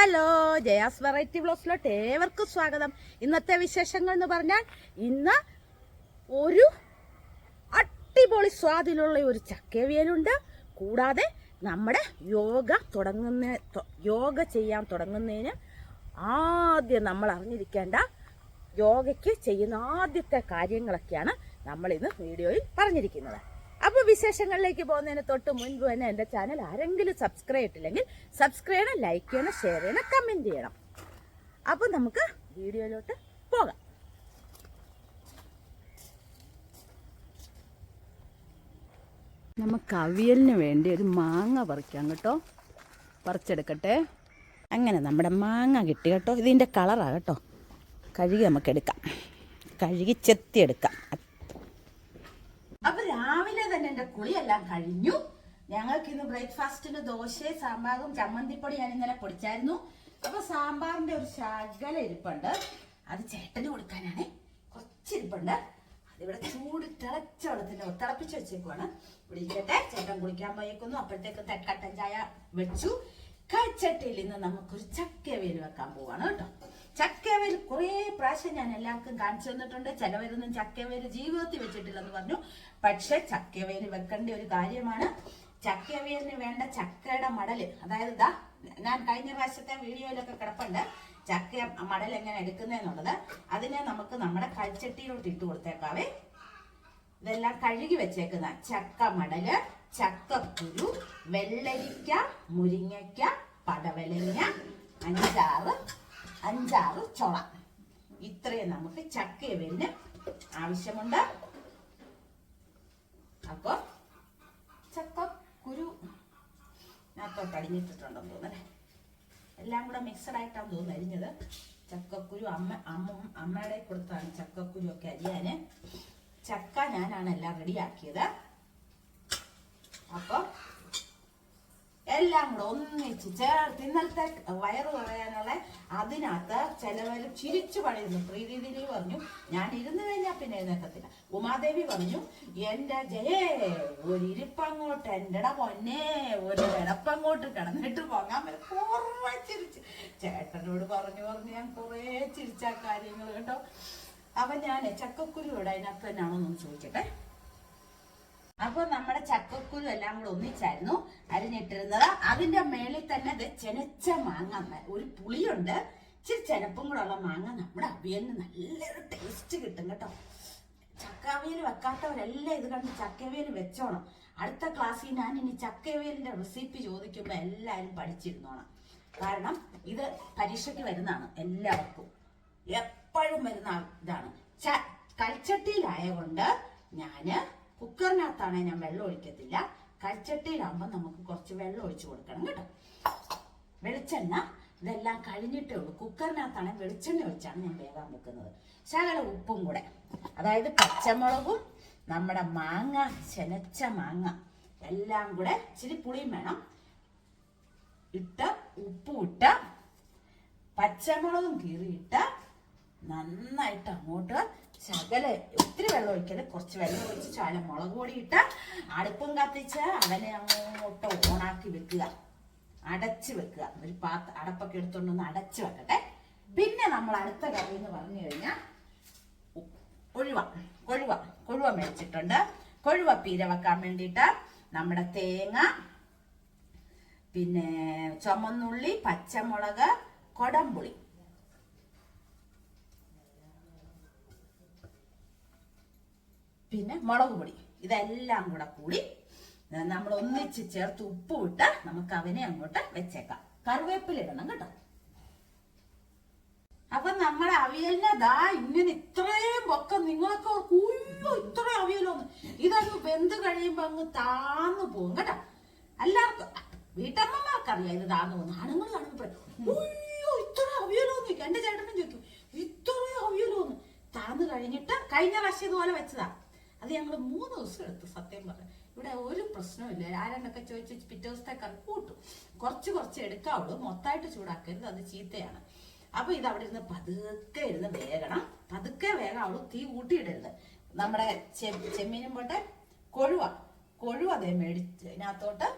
Hello Jaya's variety ബ്ലോഗ്സിലോട്ട് ഏവർക്കും സ്വാഗതം. ഇന്നത്തെ വിശേഷങ്ങൾ എന്ന് പറഞ്ഞാൽ ഇന്ന് ഒരു അടിപൊളി സ്വാദിലുള്ള ഒരു ചക്കവിയലുണ്ട്. കൂടാതെ നമ്മുടെ യോഗ തുടങ്ങുന്ന യോഗ ചെയ്യാൻ തുടങ്ങുന്നതിന് ആദ്യം നമ്മൾ അറിഞ്ഞിരിക്കേണ്ട യോഗയ്ക്ക് ചെയ്യുന്ന ആദ്യത്തെ കാര്യങ്ങളൊക്കെയാണ് നമ്മൾ ഇന്ന് വീഡിയോയിൽ പറഞ്ഞിരിക്കുന്നത്. അപ്പോൾ വിശേഷങ്ങളിലേക്ക് പോകുന്നതിന് തൊട്ട് മുൻപ് തന്നെ എന്റെ ചാനൽ ആരെങ്കിലും സബ്സ്ക്രൈബ് ചെയ്തിട്ടില്ലെങ്കിൽ സബ്സ്ക്രൈബ് ചെയ്യണം ലൈക്ക് ചെയ്യണം ഷെയർ ചെയ്യണം കമന്റ് ചെയ്യണം. അപ്പോൾ നമുക്ക് വീഡിയോയിലോട്ട് പോകാം. നമുക്ക് അവിയലിന് വേണ്ടി ഒരു മാങ്ങ പറിക്കാം കേട്ടോ. പറിച്ചെടുക്കട്ടെ. അങ്ങനെ നമ്മുടെ മാങ്ങ കിട്ടി കേട്ടോ. ഇതിന്റെ കളറാണ് കേട്ടോ. കഴുകി നമുക്ക് എടുക്കാം. കഴുകി ചെത്തിയെടുക്കാം അപ്പൊ രാവിലെ തന്നെ എന്റെ കുളിയെല്ലാം കഴിഞ്ഞു. ഞങ്ങൾക്ക് ഇന്ന് ബ്രേക്ക്ഫാസ്റ്റിന് ദോശയും സാമ്പാറും ചമ്മന്തിപ്പൊടി ഞാൻ ഇന്നലെ പൊടിച്ചായിരുന്നു. അപ്പൊ സാമ്പാറിന്റെ ഒരു ശകല ഇരിപ്പുണ്ട്. അത് ചേട്ടന് കൊടുക്കാനാണ്. കുറച്ചിരിപ്പുണ്ട് അതിവിടെ ചൂട് തിളച്ച വെള്ളത്തിന്റെ തിളപ്പിച്ച് വെച്ചേക്കുവാണ്. വിളിക്കട്ടെ. ചേട്ടൻ കുളിക്കാൻ പോയേക്കുന്നു. അപ്പോഴത്തേക്ക് കട്ടൻ ചായ വെച്ചു. കച്ചട്ടിയിൽ ഇന്ന് നമുക്കൊരു ചക്കവേൽ വെക്കാൻ പോവാണ് കേട്ടോ. ചക്കവേൽ കുറേ പ്രാവശ്യം ഞാൻ എല്ലാവർക്കും കാണിച്ചു തന്നിട്ടുണ്ട്. ചിലവരൊന്നും ചക്കവേൽ ജീവിതത്തിൽ വെച്ചിട്ടില്ലെന്ന് പറഞ്ഞു. പക്ഷെ ചക്കവേൽ വെക്കേണ്ട ഒരു കാര്യമാണ്. ചക്കവേലിന് വേണ്ട ചക്കയുടെ മടൽ അതായത് ഇതാ ഞാൻ കഴിഞ്ഞ പ്രാവശ്യത്തെ വീഡിയോയിലൊക്കെ കിടപ്പുണ്ട്. ചക്ക മടൽ എങ്ങനെ എടുക്കുന്നതെന്നുള്ളത് അതിനെ നമുക്ക് നമ്മുടെ കൽച്ചട്ടിയിലോട്ട് ഇട്ട് കൊടുത്തേക്കാവേ. ഇതെല്ലാം കഴുകി വെച്ചേക്കുന്ന ചക്ക മടൽ ചക്കക്കുരു വെള്ളരിക്ക മുരിങ്ങയ്ക്ക പടവലങ്ങ അഞ്ചാറ് അഞ്ചാറ് ചൊള. ഇത്രയും നമുക്ക് ചക്കയവിന് ആവശ്യമുണ്ട്. അപ്പൊ ചക്കക്കുരു ഞാത്തോട്ട് അടിഞ്ഞിട്ടിട്ടുണ്ടെന്ന് തോന്നണേ എല്ലാം കൂടെ മിക്സഡ് ആയിട്ടാണ് തോന്നുന്നു അരിഞ്ഞത്. ചക്കക്കുരു അമ്മ അമ്മ അമ്മയുടെ കൊടുത്താണ് ചക്കക്കുരു ഒക്കെ അരിയാന്. ചക്ക ഞാനാണ് എല്ലാം റെഡിയാക്കിയത് അപ്പൊ എല്ലാം കൂടെ ഒന്നിച്ച് ചേർത്ത് ഇന്നലത്തെ വയറ് കുറയാനുള്ള അതിനകത്ത് ചിലവർ ചിരിച്ചു പണിയുന്നു. പ്രീതിദിനി പറഞ്ഞു ഞാൻ ഇരുന്ന് കഴിഞ്ഞാൽ പിന്നെ എഴുന്നേക്കത്തില്ല ഉമാദേവി പറഞ്ഞു എന്റെ ജയേ ഒരു ഇരിപ്പങ്ങോട്ട് എന്റെട പൊന്നേ ഒരു കിടപ്പങ്ങോട്ട് കിടന്നിട്ട് പോകാൻ പറ്റും കുറേ ചിരിച്ച്. ചേട്ടനോട് പറഞ്ഞു പറഞ്ഞു ഞാൻ കുറേ ചിരിച്ച കാര്യങ്ങൾ കേട്ടോ. അപ്പൊ ഞാൻ ചക്കക്കുരു ഇവിടെ അതിനകത്ത് തന്നെയാണോ എന്നൊന്ന് ചോദിക്കട്ടെ. അപ്പൊ നമ്മുടെ ചക്കക്കുരു എല്ലാം കൂടെ ഒന്നിച്ചായിരുന്നു അരിഞ്ഞിട്ടിരുന്നത്. അതിന്റെ മേളിൽ തന്നെ ഇത് ചെനച്ച മാങ്ങ ഒരു പുളിയുണ്ട്. ഇച്ചിരി ചെനപ്പും കൂടെ ഉള്ള മാങ്ങ നമ്മുടെ അവിയലിന് നല്ലൊരു ടേസ്റ്റ് കിട്ടും കേട്ടോ. ചക്കവിയൽ വെക്കാത്തവരെല്ലാം ഇത് കണ്ട് ചക്കവിയൽ വെച്ചോണം. അടുത്ത ക്ലാസ്സിൽ ഞാൻ ഇനി ചക്കവിയലിന്റെ റെസിപ്പി ചോദിക്കുമ്പോൾ എല്ലാവരും പഠിച്ചിരുന്നോണം. കാരണം ഇത് പരീക്ഷയ്ക്ക് വരുന്നതാണ് എല്ലാവർക്കും. എപ്പോഴും വരുന്ന ഇതാണ്. ച കൽച്ചട്ടിയിലായതുകൊണ്ട് ഞാൻ കുക്കറിനകത്താണെ ഞാൻ വെള്ളം ഒഴിക്കത്തില്ല. കൽച്ചട്ടിയിലാകുമ്പോൾ നമുക്ക് കുറച്ച് വെള്ളം ഒഴിച്ച് കൊടുക്കണം കേട്ടോ. വെളിച്ചെണ്ണ ഇതെല്ലാം കഴിഞ്ഞിട്ടേ ഉള്ളൂ. കുക്കറിനകത്താണ് വെളിച്ചെണ്ണ ഒഴിച്ചാണ് ഞാൻ വേഗം വെക്കുന്നത്. ശകല ഉപ്പും കൂടെ. അതായത് പച്ചമുളകും നമ്മുടെ മാങ്ങ ചെനച്ച മാങ്ങ എല്ലാം കൂടെ ഇച്ചിരി പുളിയും വേണം. ഇട്ട് ഉപ്പും ഇട്ട് പച്ചമുളകും കീറിയിട്ട് നന്നായിട്ട് അങ്ങോട്ട് ശകല ഒത്തിരി വെള്ളം ഒഴിക്കൽ കുറച്ച് വെള്ളം ഒഴിച്ച് ചാല മുളക് പൊടി ഇട്ട് അടുപ്പും കത്തിച്ച് അവനെ അങ്ങോട്ട് ഓണാക്കി വെക്കുക. അടച്ചു വെക്കുക. ഒരു പാത്ര അടപ്പൊക്കെ എടുത്തോണ്ടൊന്ന് അടച്ചു വെക്കട്ടെ. പിന്നെ നമ്മൾ അടുത്ത കറി എന്ന് പറഞ്ഞു കഴിഞ്ഞാൽ കൊഴുവ കൊഴുവ. കൊഴുവ മേടിച്ചിട്ടുണ്ട്. കൊഴുവ പീര വെക്കാൻ വേണ്ടിയിട്ട് നമ്മുടെ തേങ്ങ പിന്നെ ചുമന്നുള്ളി പച്ചമുളക് കൊടംപുളി. പിന്നെ മുളക് പൊടി. ഇതെല്ലാം കൂടെ കൂടി നമ്മൾ ഒന്നിച്ച് ചേർത്ത് ഉപ്പ് ഇട്ട് നമുക്ക് അവനെ അങ്ങോട്ട് വെച്ചേക്കാം. കറിവേപ്പില ഇടണം കേട്ടോ. അപ്പൊ നമ്മളെ അവിയലിനെ ദാ ഇങ്ങനെ ഇത്രയും പൊക്കം നിങ്ങളൊക്കെ ഓർക്കും, ഇത്ര അവിയലൊന്ന് ഇതങ്ങ് വെന്ത് കഴിയുമ്പോ അങ്ങ് താന്നു പോകും കേട്ടോ. എല്ലാവർക്കും വീട്ടമ്മമാർക്കറിയാം ഇത് താന്നു പോകുന്നു ആണുങ്ങൾ കാണുമ്പോ ഉയ്യോ ഇത്ര അവിയലോന്ന് എന്റെ ചേട്ടനും ചോദിക്കും ഇത്രയും അവിയലോന്ന് താന്നു കഴിഞ്ഞിട്ട് കഴിഞ്ഞ പ്രാവശ്യം ഇതുപോലെ വെച്ചതാ. അത് ഞങ്ങൾ മൂന്ന് ദിവസം എടുത്തു സത്യം പറഞ്ഞു. ഇവിടെ ഒരു പ്രശ്നമില്ല ആരെന്നൊക്കെ ചോദിച്ച് പിറ്റേ ദിവസത്തെ കറി കൂട്ടും. കുറച്ച് കുറച്ച് എടുക്കാവുള്ളൂ. മൊത്തമായിട്ട് ചൂടാക്കരുത്. അത് ചീത്തയാണ്. അപ്പൊ ഇത് അവിടെ ഇരുന്ന് പതുക്കെ ഇരുന്ന് വേകണം. പതുക്കെ വേഗാവുള്ളൂ തീ കൂട്ടിയിടരുത് നമ്മുടെ ചെമ്മീനും പോട്ടെ കൊഴുവ. കൊഴുവ അതേ മേടിച്ച് ഇതിനകത്തോട്ട്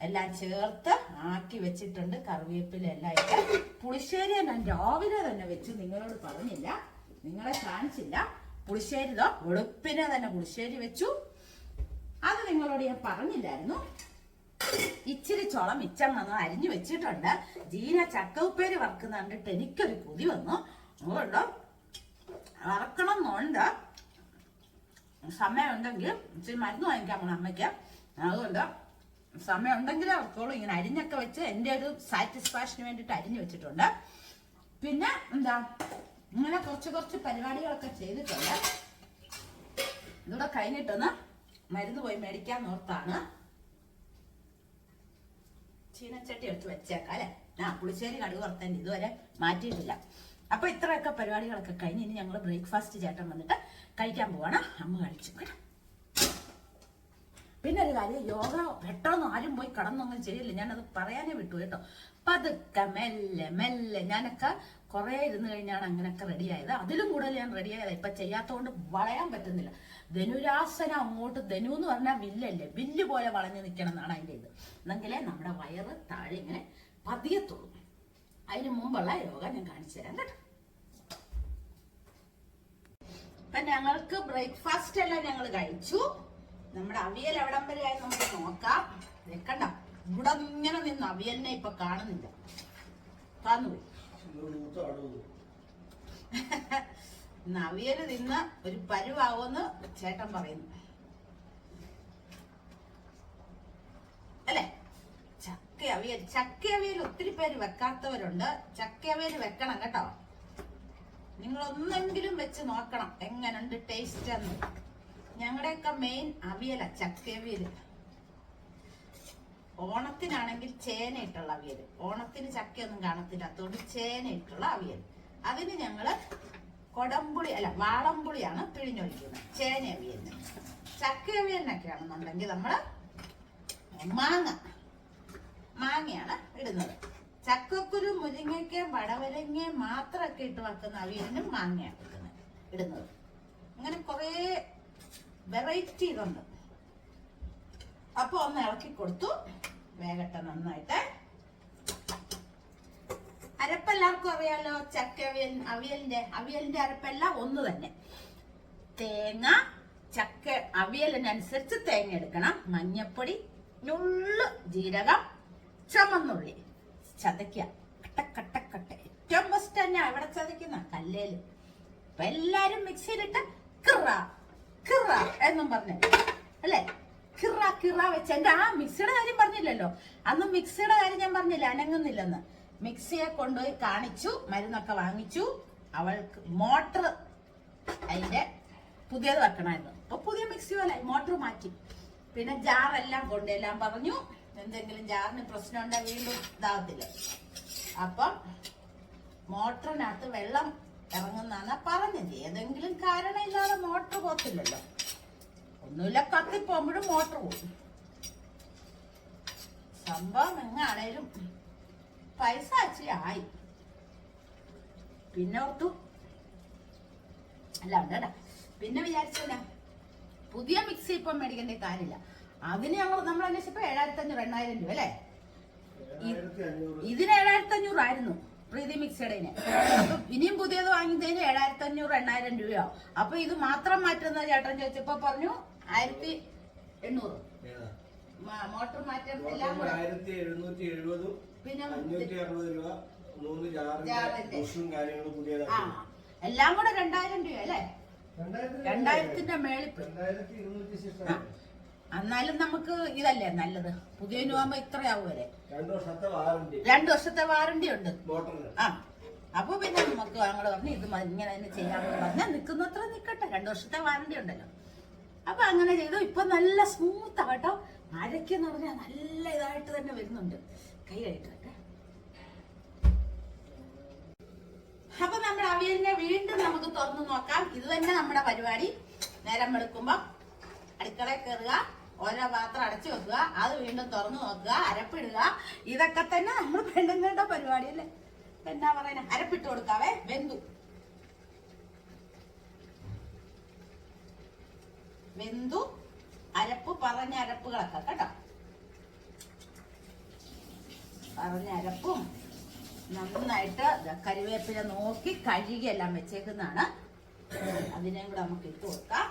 എല്ലാം ചേർത്ത് ആക്കി വെച്ചിട്ടുണ്ട്. കറിവേപ്പില എല്ലാം ഇട്ട്. പുളിശ്ശേരി ഞാൻ രാവിലെ തന്നെ വെച്ച് നിങ്ങളോട് പറഞ്ഞില്ല. നിങ്ങളെ കാണിച്ചില്ല. പുളിശ്ശേരി ഇതോ വെളുപ്പിനെ തന്നെ പുളിശ്ശേരി വെച്ചു. അത് നിങ്ങളോട് ഞാൻ പറഞ്ഞില്ലായിരുന്നു. ഇച്ചിരി ചോളം മിച്ചം വന്നു അരിഞ്ഞു വെച്ചിട്ടുണ്ട്. ജീന ചക്ക ഉപ്പേരി വറക്കുന്ന കണ്ടിട്ട് എനിക്കൊരു കൊതി വന്നു. അതുകൊണ്ട് വറക്കണം എന്നുണ്ട്. സമയമുണ്ടെങ്കിൽ ഇച്ചിരി മരുന്ന് വാങ്ങിക്കാൻ പോണം അമ്മയ്ക്ക്. അതുകൊണ്ട് സമയം ഉണ്ടെങ്കിലേ അവർക്കോളൂ ഇങ്ങനെ അരിഞ്ഞൊക്കെ വെച്ച് എന്റെ ഒരു സാറ്റിസ്ഫാക്ഷന് വേണ്ടിയിട്ട് അരിഞ്ഞു വെച്ചിട്ടുണ്ട്. പിന്നെ എന്താ? ഇങ്ങനെ കുറച്ച് കുറച്ച് പരിപാടികളൊക്കെ ചെയ്തിട്ടുണ്ട്. ഇതൂടെ കഴിഞ്ഞിട്ടൊന്ന് മരുന്ന് പോയി മേടിക്കാൻ ഓർത്താണ്. ചീനച്ചട്ടി എടുത്ത് വെച്ചേക്കാം അല്ലെ? ആ പുളിശ്ശേരി കടുക് വറുത്തതിന് ഇതുവരെ മാറ്റിയിട്ടില്ല. അപ്പൊ ഇത്രയൊക്കെ പരിപാടികളൊക്കെ കഴിഞ്ഞ് ഇനി ഞങ്ങൾ ബ്രേക്ക്ഫാസ്റ്റ് ചേട്ടൻ വന്നിട്ട് കഴിക്കാൻ പോവാണ്. അമ്മ കഴിച്ചു. കേട്ടോ. പിന്നെ ഒരു കാര്യം യോഗ പെട്ടെന്ന് ആരും പോയി കടന്നൊന്നും ചെയ്യില്ല ഞാനത് പറയാനേ വിട്ടു കേട്ടോ. പതുക്കെ മെല്ലെ മെല്ലെ ഞാനൊക്കെ കുറെ ഇരുന്ന് കഴിഞ്ഞാണ് അങ്ങനെയൊക്കെ റെഡിയായത് അതിലും കൂടുതൽ ഞാൻ റെഡിയായത് ഇപ്പൊ ചെയ്യാത്തതുകൊണ്ട് വളയാൻ പറ്റുന്നില്ല. ധനുരാസനം അങ്ങോട്ട് ധനു എന്ന് പറഞ്ഞാൽ വില്ലല്ലേ വില്ല് പോലെ വളഞ്ഞു നിൽക്കണം എന്നാണ് അതിന്റെ ഇത്. എന്നെങ്കിലേ നമ്മുടെ വയറ് താഴെ ഇങ്ങനെ പതിയത്തുള്ളൂ അതിന് മുമ്പുള്ള യോഗ ഞാൻ കാണിച്ചു തരാം കേട്ടോ. ഇപ്പൊ ഞങ്ങൾക്ക് ബ്രേക്ക്ഫാസ്റ്റ് എല്ലാം ഞങ്ങൾ കഴിച്ചു. നമ്മുടെ അവിയൽ എവിടം വരെയായി നമുക്ക് നോക്കാം. വെക്കണ്ട ഇവിടെ ഇങ്ങനെ നിന്ന് അവിയലിനെ ഇപ്പൊ കാണുന്നില്ല. താന്നുപോയി ഇന്ന് നിന്ന് ഒരു പരുവാകുമെന്ന് ചേട്ടൻ പറയുന്നു. അല്ലേ? ചക്ക അവിയൽ ചക്ക അവിയൽ ഒത്തിരി പേര് വെക്കാത്തവരുണ്ട്. ചക്ക അവിയൽ വെക്കണം കേട്ടോ. നിങ്ങൾ ഒന്നെങ്കിലും വെച്ച് നോക്കണം എങ്ങനുണ്ട് ടേസ്റ്റ് എന്ന്. ഞങ്ങളുടെയൊക്കെ മെയിൻ അവിയല ചക്കയവിയൽ ഓണത്തിനാണെങ്കിൽ ചേന ഇട്ടുള്ള അവിയൽ ഓണത്തിന് ചക്കയൊന്നും കാണത്തില്ല. അതുകൊണ്ട് ചേന ഇട്ടുള്ള അവിയൽ അതിന് ഞങ്ങൾ കൊടംപുളി അല്ല വാളംപുളിയാണ് പിഴിഞ്ഞൊഴിക്കുന്നത് ചേന അവിയലിന്. ചക്ക അവിയലിനൊക്കെ ആണെന്നുണ്ടെങ്കിൽ നമ്മൾ മാങ്ങ മാങ്ങയാണ് ഇടുന്നത്. ചക്കക്കുരു മുരിങ്ങയ്ക്കയും വടവരങ്ങയും മാത്രമൊക്കെ ഇട്ട് വെക്കുന്ന അവിയലിനും മാങ്ങയാണ് ഇടുന്നത്. ഇടുന്നത്. അങ്ങനെ കുറേ വെറൈറ്റി ഇതുണ്ട്. അപ്പൊ ഒന്ന് ഇളക്കി കൊടുത്തു. വേഗട്ടെ നന്നായിട്ട്. അരപ്പെല്ലാവർക്കും അറിയാലോ ചക്ക അവിയൽ അവിയലിന്റെ അവിയലിന്റെ അരപ്പെല്ലാം ഒന്ന് തന്നെ. തേങ്ങ ചക്ക അവിയലിനനുസരിച്ച് തേങ്ങ എടുക്കണം. മഞ്ഞപ്പൊടി നുള്ളു ജീരകം ചുമന്നുള്ളി ചതയ്ക്കുക. കട്ട കട്ട കട്ട. ഏറ്റവും ബെസ്റ്റ് തന്നെ അവിടെ ചതയ്ക്കുന്ന കല്ലേൽ. അപ്പൊ എല്ലാരും മിക്സിയിലിട്ട് കിറ കിറ എന്നും പറഞ്ഞു അല്ലേ? കിറ കിറ വെച്ച്. എന്റെ ആ മിക്സിയുടെ കാര്യം പറഞ്ഞില്ലല്ലോ. അന്ന് മിക്സിയുടെ കാര്യം ഞാൻ പറഞ്ഞില്ല? അനങ്ങുന്നില്ലെന്ന്. മിക്സിയെ കൊണ്ടുപോയി കാണിച്ചു മരുന്നൊക്കെ വാങ്ങിച്ചു. അവൾക്ക് മോട്ടർ അതിന്റെ പുതിയത് വെക്കണമായിരുന്നു. അപ്പൊ പുതിയ മിക്സി പോലെ മോട്ടർ മാറ്റി. പിന്നെ ജാറെല്ലാം കൊണ്ടെല്ലാം പറഞ്ഞു. എന്തെങ്കിലും ജാറിന് പ്രശ്നം ഉണ്ടെങ്കിൽ വീണ്ടും ഇതാവത്തില്ല. അപ്പം മോട്ടറിനകത്ത് വെള്ളം ഇറങ്ങുന്നാണ് പറഞ്ഞത്. ഏതെങ്കിലും കാരണമില്ലാതെ മോട്ടർ പോത്തില്ലല്ലോ ഒന്നുമില്ല കത്തി പോകുമ്പോഴും മോട്ടർ പോകും സംഭവം എങ്ങാണേലും പൈസ ആച്ചിരി ആയി. പിന്നെ ഓർത്തു. അല്ല ഉണ്ടടാ. പിന്നെ വിചാരിച്ചല്ല പുതിയ മിക്സി ഇപ്പം മേടിക്കേണ്ട കാര്യമില്ല. അതിന് ഞങ്ങൾ നമ്മൾ അന്വേഷിച്ചപ്പോ ഏഴായിരത്തി അഞ്ഞൂറ് എണ്ണായിരം രൂപ അല്ലേ? ഇതിന് ഏഴായിരത്തി അഞ്ഞൂറായിരുന്നു പ്രീതി മിക്സിയുടെ അപ്പൊ ഇനിയും പുതിയത് വാങ്ങിയതിന് ഏഴായിരത്തി അഞ്ഞൂറ് എണ്ണായിരം രൂപയോ? അപ്പൊ ഇത് മാത്രം മാറ്റുന്ന ചേട്ടൻ ചോദിച്ചപ്പോ പറഞ്ഞു ആയിരത്തി എണ്ണൂറ്. മോട്ടോർ മാറ്റം എല്ലാം കൂടെ. ആയിരത്തി എഴുന്നൂറ്റി എഴുപതും പിന്നെ അഞ്ഞൂറ്റി അറുപത് രൂപ മൂന്ന് ജാറിന്റെ. കാര്യങ്ങളും ആ എല്ലാം കൂടെ രണ്ടായിരം രൂപ അല്ലേ? രണ്ടായിരത്തി രണ്ടായിരത്തിന്റെ മേളിൽ എന്നാലും നമുക്ക് ഇതല്ലേ നല്ലത്? പുതിയ ആകുമ്പോ ഇത്രയാവുമല്ലേ രണ്ടു വർഷത്തെ വാറന്റി രണ്ടു വർഷത്തെ വാറണ്ടി ഉണ്ട്. ആ അപ്പൊ പിന്നെ നമുക്ക് ഞങ്ങൾ പറഞ്ഞു ഇത് ഇങ്ങനെ തന്നെ ചെയ്യാമെന്ന് പറഞ്ഞാൽ നിൽക്കുന്നത്ര നിൽക്കട്ടെ രണ്ടു വർഷത്തെ വാറണ്ടി ഉണ്ടല്ലോ. അപ്പൊ അങ്ങനെ ചെയ്തു. ഇപ്പൊ നല്ല സ്മൂത്ത് ആട്ടോ മഴയ്ക്കെന്ന് പറഞ്ഞാൽ നല്ല ഇതായിട്ട് തന്നെ വരുന്നുണ്ട്. കൈ വെക്കാം അപ്പൊ നമ്മുടെ അവിയലിനെ വീണ്ടും നമുക്ക് തുറന്നു നോക്കാം. ഇത് തന്നെ നമ്മുടെ പരിപാടി. നേരം വെളുക്കുമ്പോ അടുക്കളയിൽ കയറുക ഓരോ പാത്രം അടച്ചു വെക്കുക അത് വീണ്ടും തുറന്നു നോക്കുക അരപ്പിടുക. ഇതൊക്കെ തന്നെ നമ്മൾ പെണ്ണുങ്ങളുടെ പരിപാടി അല്ലേ? എന്നാ പറയുന്നത് അരപ്പിട്ട് കൊടുക്കാവേ? വെന്തു. വെന്തു അരപ്പ് പറഞ്ഞ അരപ്പുകളൊക്കെ കേട്ടോ. പറഞ്ഞ അരപ്പും നന്നായിട്ട് ദാ കറിവേപ്പില നോക്കി കഴുകിയെല്ലാം വെച്ചേക്കുന്നതാണ്. അതിനെയും കൂടെ നമുക്ക് ഇട്ട് കൊടുക്കാം.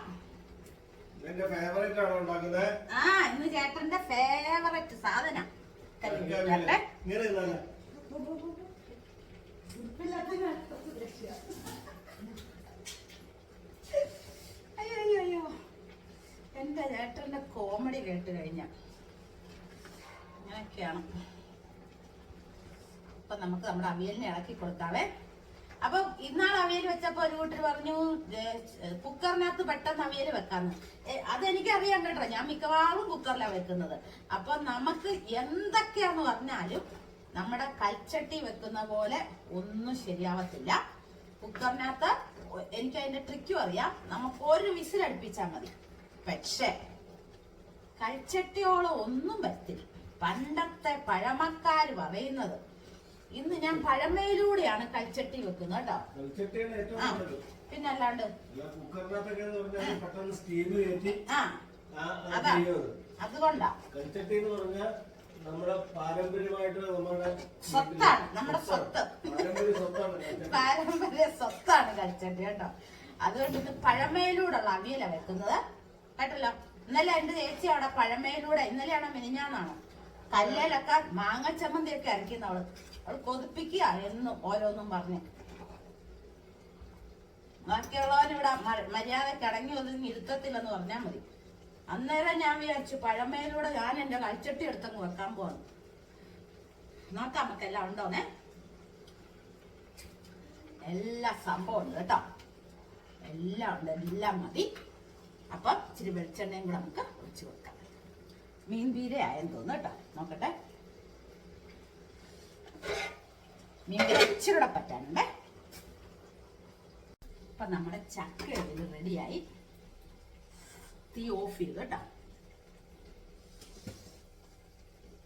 എന്റെ ഫേവറേറ്റ് ആണോ ഉണ്ടാക്കുന്നത്? ആ ഇന്ന് ചേട്ടന്റെ ഫേവററ്റ് സാധനം. കരിവേപ്പില ഇങ്ങനെ ഇരുന്നാലേ? അയ്യോ അയ്യോ അയ്യോ എന്റെ ഏട്ടന്റെ കോമഡി കേട്ട് കഴിഞ്ഞ അങ്ങനെയൊക്കെയാണ് അപ്പൊ നമുക്ക് നമ്മുടെ അവിയലിനെ ഇളക്കി കൊടുക്കാവേ അപ്പൊ ഇന്നാൾ അവിയൽ വെച്ചപ്പോ ഒരു കൂട്ടർ പറഞ്ഞു കുക്കറിനകത്ത് പെട്ടെന്ന് അവിയൽ വെക്കാന്ന്. അതെനിക്കറിയാം കേട്ടോ. ഞാൻ മിക്കവാറും കുക്കറിലാണ് വെക്കുന്നത്. അപ്പൊ നമുക്ക് എന്തൊക്കെയാന്ന് പറഞ്ഞാലും നമ്മുടെ കൽച്ചട്ടി വെക്കുന്ന പോലെ ഒന്നും ശരിയാവത്തില്ല. കുക്കറിനകത്ത് എനിക്ക് അതിന്റെ ട്രിക്കും അറിയാം. നമുക്ക് ഒരു വിസിൽ അടുപ്പിച്ചാൽ മതി. പക്ഷേ കൽച്ചട്ടിയോളം ഒന്നും പറ്റില്ല പണ്ടത്തെ പഴമക്കാർ പറയുന്നത് ഇന്ന് ഞാൻ പഴമയിലൂടെയാണ് കൽച്ചട്ടി വെക്കുന്നത് കേട്ടോ. പിന്നല്ലാണ്ട് അതാ. അതുകൊണ്ടാ. കൽച്ചട്ടി എന്ന് പറഞ്ഞാൽ നമ്മുടെ പാരമ്പര്യമായിട്ട് നമ്മുടെ സ്വത്താണ്, നമ്മുടെ സ്വത്ത്. പാരമ്പര്യ സ്വത്താണ് കൽച്ചട്ടി. പാരമ്പര്യ സ്വത്താണ് കൽച്ചട്ടി കേട്ടോ. അതുകൊണ്ട് ഇത് പഴമയിലൂടെയുള്ള അവിയല വെക്കുന്നത്. കേട്ടല്ലോ? ഇന്നലെ എന്റെ ചേച്ചി അവിടെ പഴമയിലൂടെ ഇന്നലെയാണോ മിനിഞ്ഞാന്നാണോ? കല്ലേലൊക്കെ മാങ്ങച്ചമ്മന്തിയൊക്കെ അരയ്ക്കുന്ന അവൾ. അവൾ കൊതിപ്പിക്കുക എന്നും ഓരോന്നും പറഞ്ഞ്. ബാക്കിയുള്ളവനിവിടെ മര്യാദ മര്യാദയ്ക്ക് അടങ്ങി ഒതുങ്ങി ഇരുത്തത്തില്ലെന്ന് പറഞ്ഞാൽ മതി. അന്നേരം ഞാൻ വിചാരിച്ചു പഴമയിലൂടെ ഞാൻ എന്റെ കൽച്ചട്ടി എടുത്തങ്ങ് വെക്കാൻ പോകണം നോക്കാം നമുക്കെല്ലാം ഉണ്ടോന്നേ? എല്ലാ സംഭവം ഉണ്ട് കേട്ടോ. എല്ലാം ഉണ്ട് എല്ലാം മതി. അപ്പം ഇച്ചിരി വെളിച്ചെണ്ണയും കൂടെ നമുക്ക് ഒഴിച്ചു കൊടുക്കാം. മീൻ പീര ആയെന്ന് തോന്നുന്നു കേട്ടോ. നോക്കട്ടെ. മീൻ പീര ഇച്ചിരി കൂടെ നമ്മുടെ ചക്ക ഇതിൽ റെഡിയായി. തീ ഓഫ് ചെയ്തു കേട്ടോ.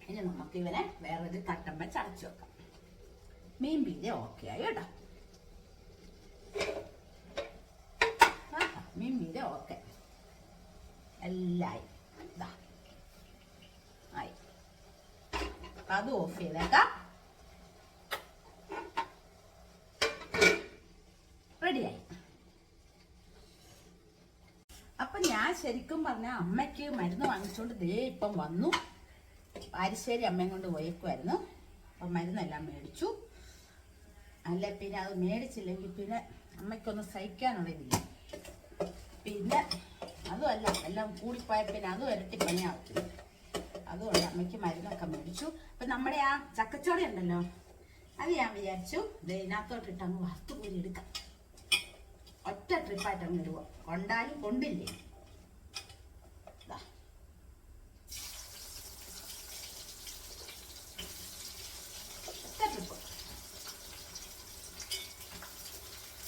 ഇനി നമുക്ക് ഇവനെ വേറൊരു തട്ടം വെച്ച് അടച്ചു വെക്കാം. മീൻ പീര ഓക്കെ ആയി കേട്ടോ. മീൻ പീര ഓക്കെ എല്ലായി. ആയി. അത് ഓഫ് ചെയ്തേക്കാം റെഡിയായി അപ്പൊ ഞാൻ ശരിക്കും പറഞ്ഞ അമ്മയ്ക്ക് മരുന്ന് വാങ്ങിച്ചോണ്ട് ദേ ഇപ്പം വന്നു. പാരിശ്ശേരി അമ്മയും കൊണ്ട് പോയേക്കുമായിരുന്നു അപ്പം മരുന്നെല്ലാം മേടിച്ചു. അല്ല പിന്നെ അത് മേടിച്ചില്ലെങ്കിൽ പിന്നെ അമ്മയ്ക്കൊന്നും സഹിക്കാനുള്ള ഇതില്ല പിന്നെ അതുമല്ല എല്ലാം കൂടിപ്പോയ പിന്നെ അതും ഇരട്ടി പണിയാവും അതുകൊണ്ട് അമ്മയ്ക്ക് മരുന്നൊക്കെ മേടിച്ചു. അപ്പം നമ്മുടെ ആ ചക്കച്ചോടി ഉണ്ടല്ലോ അത് ഞാൻ വിചാരിച്ചു ദേ ഇതിനകത്തോട്ടിട്ട് അങ്ങ് വറുത്ത് കോരി എടുക്കാം. ഒറ്റ ട്രിപ്പായിട്ട് അങ്ങ് ഇടുക. കൊണ്ടാലും കൊണ്ടില്ലേ ദാ. ഒറ്റ ട്രിപ്പ്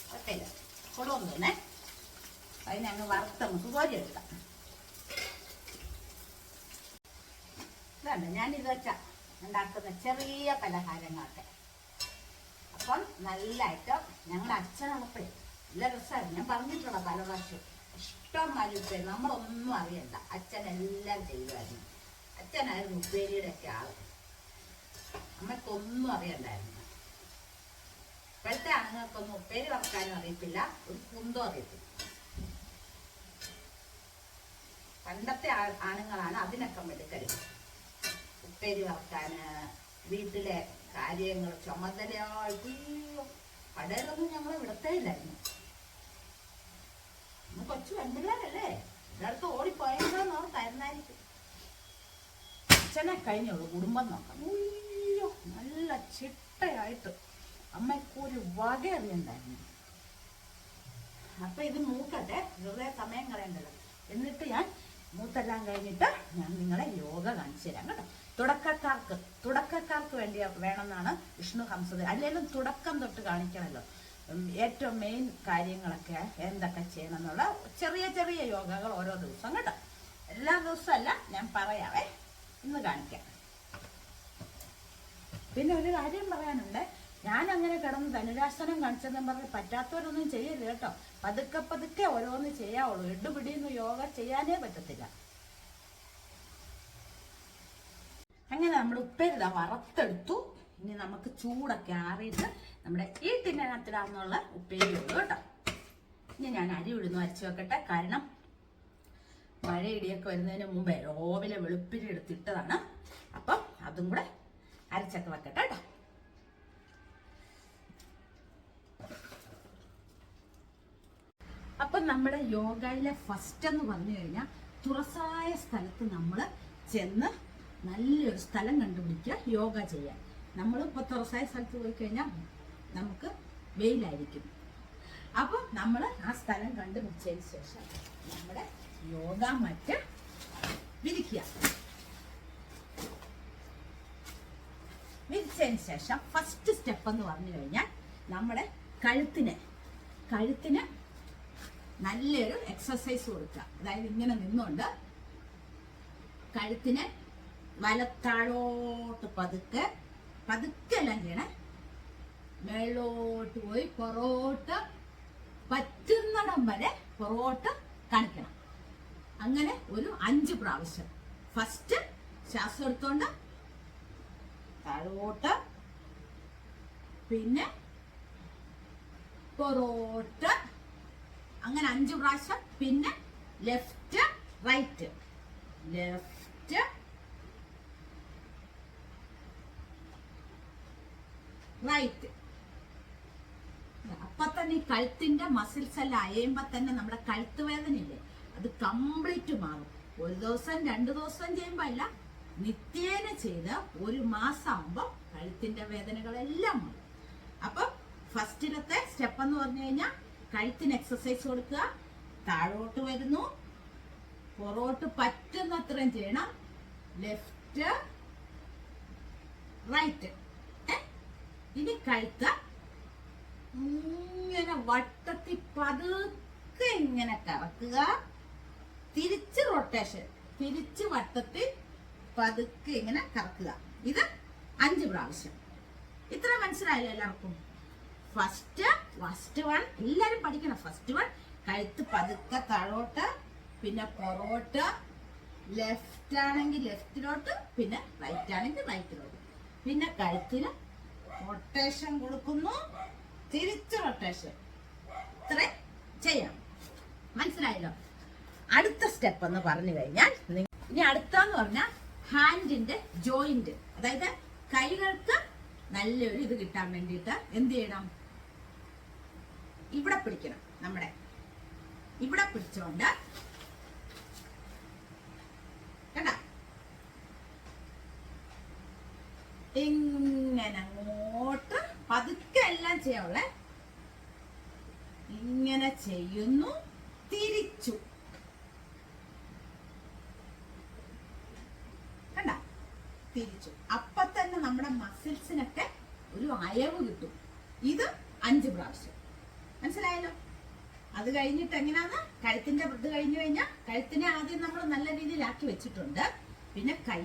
കുഴപ്പമില്ല കൊടുവന്നു തോന്നേ അതിനെ അങ്ങ് വറുത്ത് നമുക്ക് കോരി എടുക്കാം ഇതാണ് ഞാനിത് വെച്ച ഉണ്ടാക്കുന്ന ചെറിയ പലഹാരങ്ങളൊക്കെ. അപ്പം നല്ലതായിട്ട് ഞങ്ങളുടെ അച്ഛനുള്ളപ്പോഴേ നല്ല രസമായിരുന്നു ഞാൻ പറഞ്ഞിട്ടുള്ള പല പ്രാവശ്യം ഇഷ്ടം മാതിരി നമ്മളൊന്നും അറിയണ്ട. അച്ഛൻ എല്ലാം ചെയ്യുമായിരുന്നു. അച്ഛനായിരുന്നു ഉപ്പേരിയുടെ ഒക്കെ ആൾ. നമ്മൾക്കൊന്നും അറിയണ്ടായിരുന്നു. ഇപ്പോഴത്തെ ആണുങ്ങൾക്കൊന്നും ഉപ്പേരി വറക്കാനും അറിയത്തില്ല. ഒരു കുന്തം അറിയത്തില്ല. പണ്ടത്തെ ആണുങ്ങളാണ് അതിനൊക്കെ മെടുക്കരുത് ഉപ്പേരി വറക്കാന് വീട്ടിലെ കാര്യങ്ങൾ ചുമതലയായിട്ട് കടയിലൊന്നും ഞങ്ങൾ വിടത്തേ ഇല്ലായിരുന്നു ഇന്ന് കൊച്ചു പെൺപിള്ളേരല്ലേ? ഇതടുത്ത് ഓടിപ്പോയെന്ന് ഓർത്തായിരുന്നായിരിക്കും അച്ഛനെ കഴിഞ്ഞുള്ളൂ കുടുംബം നോക്കാം. അയ്യോ നല്ല ചിട്ടയായിട്ട് അമ്മയ്ക്കൊരു വക അറിയണ്ടായിരുന്നു അപ്പൊ ഇത് മൂക്കട്ടെ വെറുതെ സമയം കളയണ്ടല്ലോ. എന്നിട്ട് ഞാൻ മൂത്തെല്ലാം കഴിഞ്ഞിട്ട് ഞാൻ നിങ്ങളെ യോഗ കാണിച്ചു തരാം കേട്ടോ. തുടക്കക്കാർക്ക് തുടക്കക്കാർക്ക് വേണ്ടി വേണമെന്നാണ് വിഷ്ണു ഹംസദേവ് അല്ലെങ്കിലും തുടക്കം തൊട്ട് കാണിക്കണമല്ലോ ഏറ്റവും മെയിൻ കാര്യങ്ങളൊക്കെ എന്തൊക്കെ ചെയ്യണം എന്നുള്ള ചെറിയ ചെറിയ യോഗകൾ ഓരോ ദിവസം കേട്ടോ. എല്ലാ ദിവസവും അല്ല ഞാൻ പറയാവേ. ഇന്ന് കാണിക്കാം. പിന്നെ ഒരു കാര്യം പറയാനുണ്ട്. ഞാൻ അങ്ങനെ കിടന്ന് ധനുരാസനം കാണിച്ചെന്നും പറഞ്ഞ് പറ്റാത്തവരൊന്നും ചെയ്യരുത് കേട്ടോ. പതുക്കെ പതുക്കെ ഓരോന്ന് ചെയ്യാവുള്ളൂ. എടുപിടിയൊന്നും യോഗ ചെയ്യാനേ പറ്റത്തില്ല. അങ്ങനെ നമ്മൾ ഉപ്പേരിതാ വറുത്തെടുത്തു. ഇനി നമുക്ക് ചൂടൊക്കെ ആറിയിട്ട് നമ്മുടെ ഈ തിന്നണത്തിലാന്നുള്ള ഉപ്പേരി ഉള്ളു കേട്ടോ. ഇനി ഞാൻ അരി ഉഴുന്ന് അരച്ചു വെക്കട്ടെ. കാരണം മഴ ഇടിയൊക്കെ വരുന്നതിന് മുമ്പേ രാവിലെ വെളുപ്പിരി എടുത്തിട്ടതാണ്. അപ്പം അതും കൂടെ അരച്ചൊക്കെ വെക്കട്ടെ കേട്ടോ. അപ്പം നമ്മുടെ യോഗയിലെ ഫസ്റ്റ് എന്ന് പറഞ്ഞു കഴിഞ്ഞാൽ തുറസായ സ്ഥലത്ത് നമ്മൾ ചെന്ന് നല്ലൊരു സ്ഥലം കണ്ടുപിടിക്കുക യോഗ ചെയ്യാൻ. നമ്മൾ ഇപ്പോൾ തുറസായ സ്ഥലത്ത് പോയി കഴിഞ്ഞാൽ നമുക്ക് വെയിലായിരിക്കും. അപ്പം നമ്മൾ ആ സ്ഥലം കണ്ടുപിടിച്ചതിന് ശേഷം നമ്മുടെ യോഗ മറ്റ് വിരിക്കുക. വിരിച്ചതിന് ശേഷം ഫസ്റ്റ് സ്റ്റെപ്പ് എന്ന് പറഞ്ഞു കഴിഞ്ഞാൽ നമ്മുടെ കഴുത്തിന് കഴുത്തിന് നല്ലൊരു എക്സസൈസ് കൊടുക്കുക. അതായത് ഇങ്ങനെ നിന്നുകൊണ്ട് കഴുത്തിന് വലത്താഴോട്ട് പതുക്കെ പതുക്കെ ചെയ്യണേ. മേളോട്ട് പോയി പൊറോട്ട് പറ്റുന്നിടം വരെ പൊറോട്ട് കാണിക്കണം. അങ്ങനെ ഒരു അഞ്ച് പ്രാവശ്യം. ഫസ്റ്റ് ശ്വാസം എടുത്തോണ്ട് താഴോട്ട് പിന്നെ പൊറോട്ട്. അങ്ങനെ അഞ്ച് പ്രാവശ്യം പിന്നെ ലെഫ്റ്റ് റൈറ്റ് ലെഫ്റ്റ് റൈറ്റ് അപ്പൊ തന്നെ കഴുത്തിന്റെ മസിൽസ് എല്ലാം അയയുമ്പോ തന്നെ നമ്മുടെ കഴുത്ത് വേദന ഇല്ലേ അത് കംപ്ലീറ്റ് മാറും. ഒരു ദിവസം രണ്ടു ദിവസം ചെയ്യുമ്പോ അല്ല നിത്യേന ചെയ്ത് ഒരു മാസം ആകുമ്പോ കഴുത്തിന്റെ വേദനകളെല്ലാം മാറും. അപ്പൊ ഫസ്റ്റിലത്തെ സ്റ്റെപ്പ് എന്ന് പറഞ്ഞു കഴിഞ്ഞാൽ കഴുത്തിന് എക്സസൈസ് കൊടുക്കുക. താഴോട്ട് വരുന്നു. പുറോട്ട് പറ്റുന്നത്രയും ചെയ്യണം. ലെഫ്റ്റ് റൈറ്റ് ഇനി കഴുത്ത്. ഇങ്ങനെ വട്ടത്തിൽ പതുക്കെ ഇങ്ങനെ കറക്കുക. തിരിച്ച് റൊട്ടേഷൻ തിരിച്ച് വട്ടത്തിൽ പതുക്കെ ഇങ്ങനെ കറക്കുക. ഇത് അഞ്ച് പ്രാവശ്യം. ഇത്ര മനസ്സിലായില്ല എല്ലാവർക്കും? ഫസ്റ്റ് ഫസ്റ്റ് വൺ എല്ലാരും പഠിക്കണം. ഫസ്റ്റ് വൺ കഴുത്ത് പതുക്കെ താഴോട്ട് പിന്നെ പുറകോട്ട് ലെഫ്റ്റ് ആണെങ്കിൽ ലെഫ്റ്റിലോട്ട് പിന്നെ റൈറ്റ് ആണെങ്കിൽ റൈറ്റിലോട്ട് പിന്നെ കഴുത്തിന് റൊട്ടേഷൻ കൊടുക്കുന്നു. തിരിച്ച് റൊട്ടേഷൻ ഇത്ര ചെയ്യാം. മനസ്സിലായല്ലോ? അടുത്ത സ്റ്റെപ്പ് എന്ന് പറഞ്ഞു കഴിഞ്ഞാൽ ഇനി അടുത്തെന്ന് പറഞ്ഞാൽ ഹാൻഡിന്റെ ജോയിന്റ് അതായത് കൈകൾക്ക് നല്ലൊരു ഇത് കിട്ടാൻ വേണ്ടിയിട്ട് എന്ത് ചെയ്യണം? ഇവിടെ പിടിക്കണം നമ്മുടെ. ഇവിടെ പിടിച്ചോണ്ട് കേട്ടാ ഇങ്ങനെ അങ്ങോട്ട് പതുക്കെ എല്ലാം ചെയ്യാവുള്ളേ. ഇങ്ങനെ ചെയ്യുന്നു തിരിച്ചു. കണ്ട? തിരിച്ചു. അപ്പൊ തന്നെ നമ്മുടെ മസിൽസിനൊക്കെ ഒരു അയവ് കിട്ടും. ഇത് അഞ്ച് പ്രാവശ്യം. മനസ്സിലായല്ലോ? അത് കഴിഞ്ഞിട്ട് എങ്ങനെയാന്ന് കഴുത്തിന്റെ ഇത് കഴിഞ്ഞു കഴിഞ്ഞാൽ കഴുത്തിനെ ആദ്യം നമ്മൾ നല്ല രീതിയിലാക്കി വെച്ചിട്ടുണ്ട്. പിന്നെ കൈ.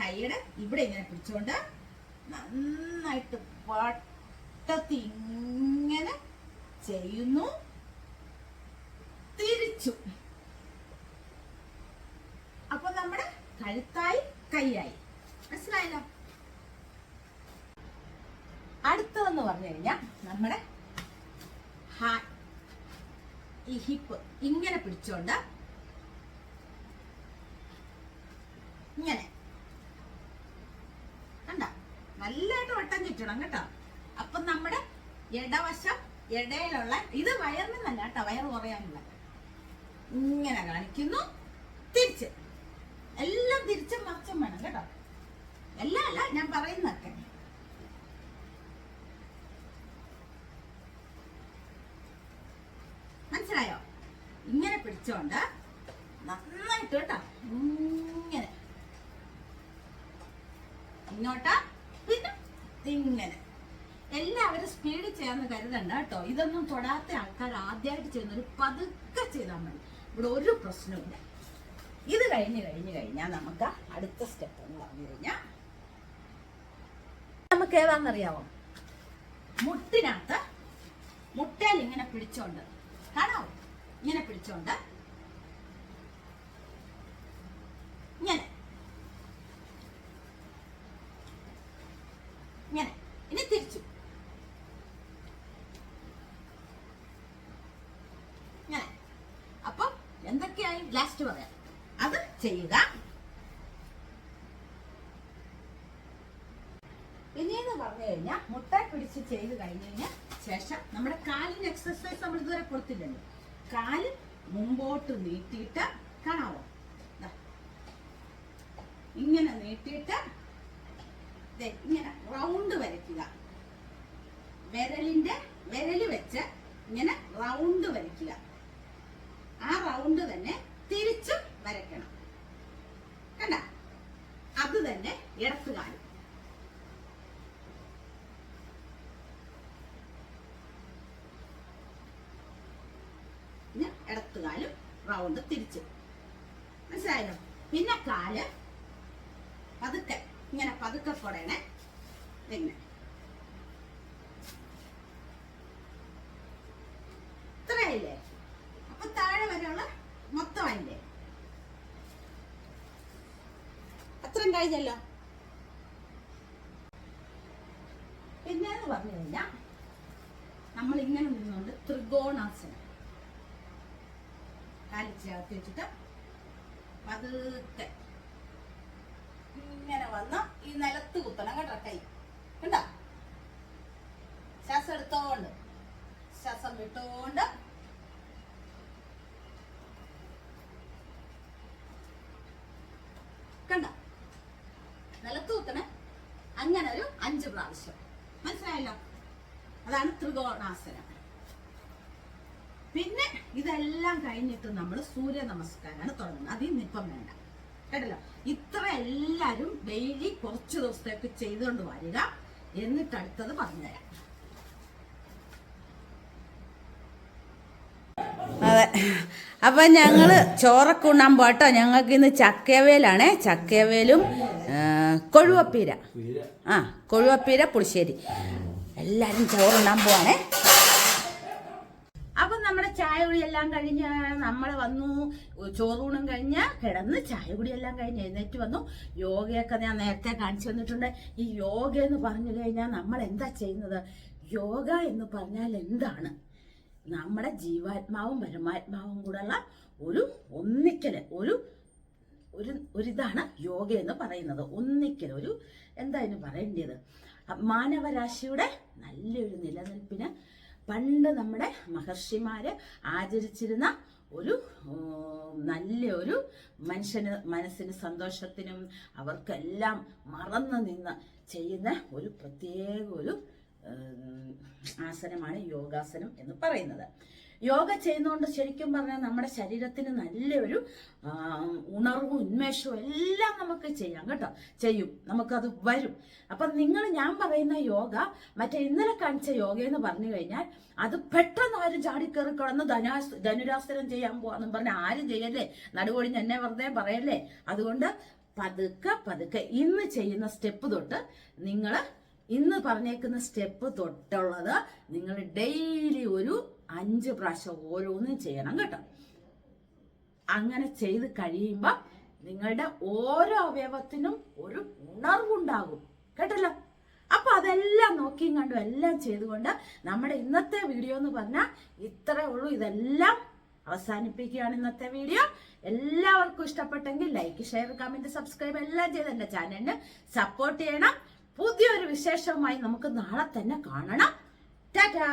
കൈയുടെ ഇവിടെ ഇങ്ങനെ പിടിച്ചോണ്ട് നന്നായിട്ട് വട്ടത്തി ഇങ്ങനെ ചെയ്യുന്നു. തിരിച്ചു. അപ്പൊ നമ്മുടെ കഴുത്തായി കൈയായി. മനസ്സിലായല്ലോ? അടുത്തതെന്ന് പറഞ്ഞു കഴിഞ്ഞാൽ നമ്മുടെ ഈ ഹിപ്പ് ഇങ്ങനെ പിടിച്ചോണ്ട് ഇങ്ങനെ. കണ്ട? നല്ലതായിട്ട് വട്ടം ചുറ്റണം കേട്ടോ. ഇടവശം ഇടയിലുള്ള ഇത് വയറിനല്ല കേട്ടോ വയറ് കുറയാനുള്ള. ഇങ്ങനെ കാണിക്കുന്നു. തിരിച്ച്. എല്ലാം തിരിച്ചും മറിച്ചും വേണം കേട്ടോ. എല്ലാം അല്ല ഞാൻ പറയുന്നൊക്കെ മനസ്സിലായോ? ഇങ്ങനെ പിടിച്ചോണ്ട് നന്നായിട്ട് കേട്ടോ ഇങ്ങനെ ഇങ്ങോട്ടാ പിന്നെ ഇങ്ങനെ എല്ലാവരും ചെയ്യാന്ന് കരുതണ്ട കേട്ടോ. ഇതൊന്നും തൊടാത്ത ആൾക്കാർ ആദ്യമായിട്ട് ചെയ്യുന്ന ഒരു പതുക്കെ ചെയ്താൽ മതി. ഇവിടെ ഒരു പ്രശ്നമില്ല ഇത് കഴിഞ്ഞ് കഴിഞ്ഞ് കഴിഞ്ഞാൽ നമുക്ക് അടുത്ത സ്റ്റെപ്പ് എന്ന് പറഞ്ഞു കഴിഞ്ഞാൽ നമുക്ക് ഏതാണെന്നറിയാവോ? മുട്ടിനകത്ത് മുട്ടയിൽ ഇങ്ങനെ പിടിച്ചോണ്ട് കാണാവോ? ഇങ്ങനെ പിടിച്ചോണ്ട് ഇങ്ങനെ എന്തൊക്കെയായി ലാസ്റ്റ് പറയാം അത് ചെയ്യുക. പിന്നീന്ന് പറഞ്ഞു കഴിഞ്ഞാൽ മുട്ട പിടിച്ച് ചെയ്ത് കഴിഞ്ഞതിന് ശേഷം നമ്മുടെ കാലിന് എക്സസൈസ് നമ്മൾ ഇതുവരെ കൊടുത്തില്ലല്ലോ. കാൽ മുമ്പോട്ട് നീട്ടിയിട്ട് കാണാവോ. ഇങ്ങനെ നീട്ടിയിട്ട് ഇങ്ങനെ റൗണ്ട് വരയ്ക്കുക. വിരലിന്റെ വിരൽ വെച്ച് ഇങ്ങനെ റൗണ്ട് വരയ്ക്കുക. ആ റൗണ്ട് തന്നെ തിരിച്ചും വരയ്ക്കണം കണ്ട അത് തന്നെ ഇടത്തുകാലം. പിന്നെ ഇടത്തുകാലും റൗണ്ട് തിരിച്ച്. മനസ്സിലായല്ലോ പിന്നെ കാൽ പതുക്കെ ഇങ്ങനെ പതുക്കെ പൊടയണേ ഇങ്ങനെ. ഇത്രയല്ലേ? അപ്പൊ താഴെ വരെയുള്ള മൊത്തം അത്രയും കഴിഞ്ഞല്ലോ പിന്നെ എന്ന് പറഞ്ഞു കഴിഞ്ഞാൽ നമ്മൾ ഇങ്ങനെ നിന്നുകൊണ്ട് ത്രികോണാസനം. കാലിച്ചകത്ത് വെച്ചിട്ട് പതുക്കെ ഇങ്ങനെ വന്ന് ഈ നിലത്ത് കുത്തണം കേട്ടോ കൈ. കണ്ടോ? ശ്വാസം എടുത്തോണ്ട് ശ്വാസം വിട്ടോണ്ട് കണ്ട നിലത്ത് കുത്തണേ അങ്ങനെ ഒരു അഞ്ച് പ്രാവശ്യം മനസ്സിലായല്ലോ അതാണ് ത്രികോണാസനം. പിന്നെ ഇതെല്ലാം കഴിഞ്ഞിട്ട് നമ്മൾ സൂര്യ നമസ്കാരമാണ് തുടങ്ങുന്നത്. അതിൽ നിപ്പം വേണ്ട. കേട്ടല്ലോ? ഇത്ര എല്ലാരും ഡെയിലി കുറച്ച് ദിവസത്തേക്ക് ചെയ്തുകൊണ്ട് വരിക. എന്നിട്ട് അടുത്തത് പറഞ്ഞുതരാം. അതെ. അപ്പം ഞങ്ങൾ ചോറൊക്കെ ഉണ്ണാൻ പോട്ടോ ഞങ്ങൾക്ക് ഇന്ന് ചക്കയവേലാണേ ചക്കയവേലും കൊഴുവപ്പീര ആ കൊഴുവപ്പീര പുളിശ്ശേരി. എല്ലാവരും ചോറുണ്ണാൻ പോവാണേ. അപ്പം നമ്മുടെ ചായ കുടി എല്ലാം കഴിഞ്ഞ് നമ്മൾ വന്നു. ചോറൂണും കഴിഞ്ഞ് കിടന്ന് ചായ കുടി എല്ലാം കഴിഞ്ഞ് എഴുന്നേറ്റ് വന്നു. യോഗയൊക്കെ ഞാൻ നേരത്തെ കാണിച്ചു തന്നിട്ടുണ്ട്. ഈ യോഗ എന്ന് പറഞ്ഞു കഴിഞ്ഞാൽ നമ്മൾ എന്താ ചെയ്യുന്നത്? യോഗ എന്ന് പറഞ്ഞാൽ എന്താണ്? നമ്മുടെ ജീവാത്മാവും പരമാത്മാവും കൂടെയുള്ള ഒരു ഒന്നിക്കൽ ഒരു ഒരു ഒരിതാണ് യോഗ എന്ന് പറയുന്നത്. ഒന്നിക്കൽ ഒരു എന്താ ഇതിന് പറയേണ്ടത്? മാനവരാശിയുടെ നല്ലൊരു നിലനിൽപ്പിന് പണ്ട് നമ്മുടെ മഹർഷിമാര് ആചരിച്ചിരുന്ന ഒരു നല്ലൊരു മനുഷ്യന് മനസ്സിന് സന്തോഷത്തിനും അവർക്കെല്ലാം മറന്നു നിന്ന് ചെയ്യുന്ന ഒരു പ്രത്യേക ഒരു ആസനമാണ് യോഗാസനം എന്ന് പറയുന്നത്. യോഗ ചെയ്യുന്നതുകൊണ്ട് ശരിക്കും പറഞ്ഞാൽ നമ്മുടെ ശരീരത്തിന് നല്ലൊരു ഉണർവും ഉന്മേഷവും എല്ലാം നമുക്ക് ചെയ്യാം കേട്ടോ. ചെയ്യും. നമുക്കത് വരും. അപ്പം നിങ്ങൾ ഞാൻ പറയുന്ന യോഗ മറ്റേ ഇന്നലെ കാണിച്ച യോഗ എന്ന് പറഞ്ഞു കഴിഞ്ഞാൽ അത് പെട്ടെന്ന് ആരും ചാടിക്കയറി കിടന്ന് ധനാസ് ധനുരാസനം ചെയ്യാൻ പോവാന്നും പറഞ്ഞ് ആരും ചെയ്യല്ലേ? നടുവൊഴിഞ്ഞ് എന്നെ വെറുതെ പറയല്ലേ? അതുകൊണ്ട് പതുക്കെ പതുക്കെ ഇന്ന് ചെയ്യുന്ന സ്റ്റെപ്പ് തൊട്ട് നിങ്ങൾ ഇന്ന് പറഞ്ഞേക്കുന്ന സ്റ്റെപ്പ് തൊട്ടുള്ളത് നിങ്ങൾ ഡെയിലി ഒരു അഞ്ച് പ്രാവശ്യം ഓരോന്നും ചെയ്യണം കേട്ടോ. അങ്ങനെ ചെയ്ത് കഴിയുമ്പോൾ നിങ്ങളുടെ ഓരോ അവയവത്തിനും ഒരു ഉണർവുണ്ടാകും. കേട്ടല്ലോ? അപ്പൊ അതെല്ലാം നോക്കിയും കണ്ടും എല്ലാം ചെയ്തുകൊണ്ട് നമ്മുടെ ഇന്നത്തെ വീഡിയോ എന്ന് പറഞ്ഞാൽ ഇത്രേ ഉള്ളൂ. ഇതെല്ലാം അവസാനിപ്പിക്കുകയാണ് ഇന്നത്തെ വീഡിയോ. എല്ലാവർക്കും ഇഷ്ടപ്പെട്ടെങ്കിൽ ലൈക്ക് ഷെയർ കമന്റ് സബ്സ്ക്രൈബ് എല്ലാം ചെയ്ത് എന്റെ ചാനലിന് സപ്പോർട്ട് ചെയ്യണം. പുതിയൊരു വിശേഷവുമായി നമുക്ക് നാളെ തന്നെ കാണണം. ടാറ്റാ